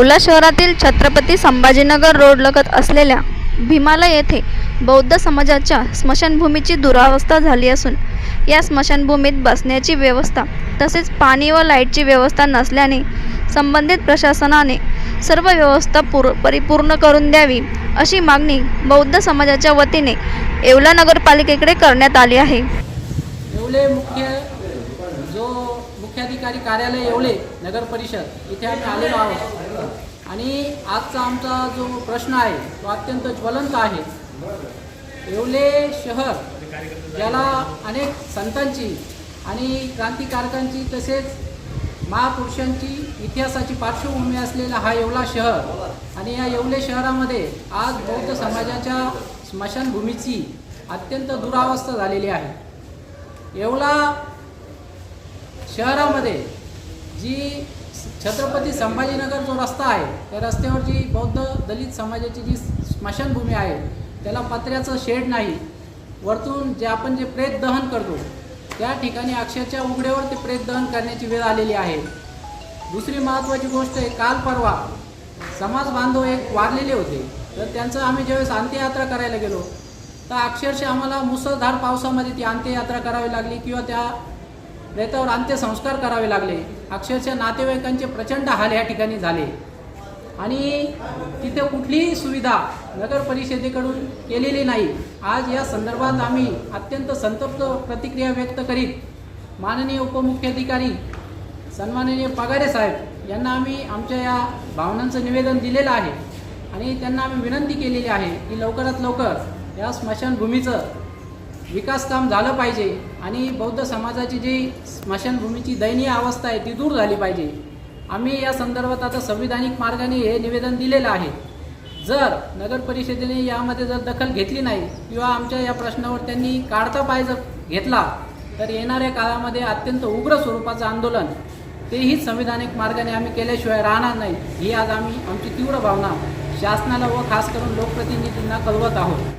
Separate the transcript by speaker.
Speaker 1: अकोला शहरातील छत्रपती संभाजीनगर रोड लगत असलेल्या भीमाला येथे बौद्ध समाजाच्या स्मशानभूमीची दुरावस्था झाली असून या स्मशानभूमीत बसण्याची व्यवस्था तसेच पाणी व लाईटची व्यवस्था नसल्याने संबंधित प्रशासनाने सर्व व्यवस्था पूर परिपूर्ण करून द्यावी अशी मागणी बौद्ध समाजाच्या वतीने येवला नगरपालिकेकडे करण्यात आली आहे.
Speaker 2: येवले मुख्य मुख्याधिकारी कार्यालय येवले नगर परिषद. इथे आम्ही आलेलो आहोत. आणि आजचा आमचा जो प्रश्न आहे तो अत्यंत ज्वलंत आहे. येवले शहर ज्याला अनेक संतांची आणि क्रांतिकारकांची तसेच महापुरुषांची इतिहासाची पार्श्वभूमी असलेला हा येवला शहर आणि या येवले शहरामध्ये आज बौद्ध समाजाच्या स्मशानभूमीची अत्यंत दुरावस्था झालेली आहे. येवला शहरामध्ये जी छत्रपती संभाजीनगर जो रस्ता आहे त्या रस्त्यावर जी बौद्ध दलित समाजाची जी स्मशानभूमी आहे त्याला पत्र्याचं शेड नाही. वरतून जे आपण जे प्रेत दहन करतो त्या ठिकाणी अक्षरच्या उघड्यावर ते प्रेत दहन करण्याची वेळ आलेली आहे. दुसरी महत्त्वाची गोष्ट आहे काल परवा समाज बांधव एक वारलेले होते. तर त्यांचं आम्ही ज्यावेळेस अंत्ययात्रा करायला गेलो तर अक्षरशः आम्हाला मुसळधार पावसामध्ये ती अंत्ययात्रा करावी लागली किंवा त्या रेतावर अंत्यसंस्कार करावे लागले. अक्षरशः नातेवाईकांचे प्रचंड हाल या ठिकाणी झाले. आणि तिथे कुठलीही सुविधा नगर परिषदेकडून केलेली नाही. आज या संदर्भात आम्ही अत्यंत संतप्त प्रतिक्रिया व्यक्त करीत माननीय उपमुख्याधिकारी सन्माननीय पगारे साहेब यांना आम्ही आमच्या या भावनांचं निवेदन दिलेलं आहे. आणि त्यांना आम्ही विनंती केलेली आहे की लवकरात लवकर या स्मशानभूमीचं विकास काम झालं पाहिजे आणि बौद्ध समाजाची जी स्मशानभूमीची दयनीय अवस्था आहे ती दूर झाली पाहिजे. आम्ही या संदर्भात आता संविधानिक मार्गाने हे निवेदन दिलेलं आहे. जर नगर परिषदेने यामध्ये जर दखल घेतली नाही किंवा आमच्या या प्रश्नावर त्यांनी काढता पाय जर घेतला तर येणाऱ्या काळामध्ये अत्यंत उग्र स्वरूपाचं आंदोलन तेही संविधानिक मार्गाने आम्ही केल्याशिवाय राहणार नाही ही आज आम्ही आमची तीव्र भावना शासनाला व खास करून लोकप्रतिनिधींना कळवत आहोत.